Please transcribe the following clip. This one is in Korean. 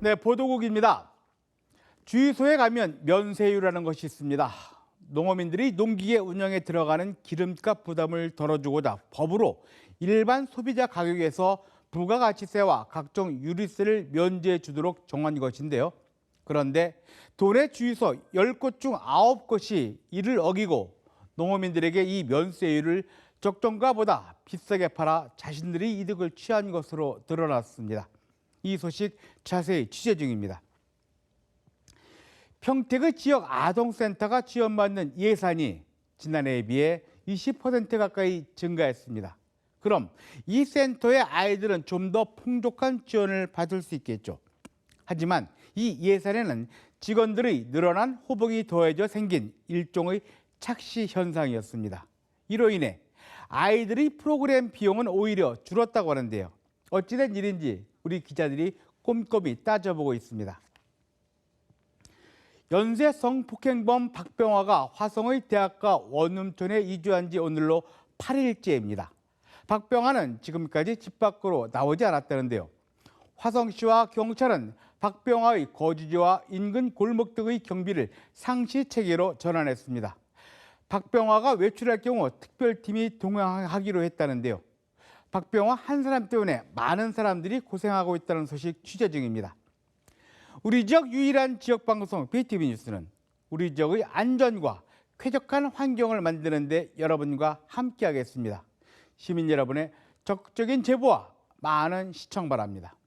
네, 보도국입니다. 주유소에 가면 면세유라는 것이 있습니다. 농어민들이 농기계 운영에 들어가는 기름값 부담을 덜어주고자 법으로 일반 소비자 가격에서 부가가치세와 각종 유류세를 면제해 주도록 정한 것인데요. 그런데 도내 주유소 10곳 중 9곳이 이를 어기고 농어민들에게 이 면세율을 적정가보다 비싸게 팔아 자신들이 이득을 취한 것으로 드러났습니다. 이 소식 자세히 취재 중입니다. 평택의 지역 아동센터가 지원받는 예산이 지난해에 비해 20% 가까이 증가했습니다. 그럼 이 센터의 아이들은 좀 더 풍족한 지원을 받을 수 있겠죠. 하지만 이 예산에는 직원들의 늘어난 호봉이 더해져 생긴 일종의 착시 현상이었습니다. 이로 인해 아이들의 프로그램 비용은 오히려 줄었다고 하는데요. 어찌된 일인지 우리 기자들이 꼼꼼히 따져보고 있습니다. 연쇄 성폭행범 박병화가 화성의 대학가 원룸촌에 이주한 지 오늘로 8일째입니다. 박병화는 지금까지 집 밖으로 나오지 않았다는데요. 화성시와 경찰은 박병화의 거주지와 인근 골목 등의 경비를 상시 체계로 전환했습니다. 박병화가 외출할 경우 특별팀이 동행하기로 했다는데요. 박병화 한 사람 때문에 많은 사람들이 고생하고 있다는 소식 취재 중입니다. 우리 지역 유일한 지역 방송 BTV 뉴스는 우리 지역의 안전과 쾌적한 환경을 만드는 데 여러분과 함께하겠습니다. 시민 여러분의 적극적인 제보와 많은 시청 바랍니다.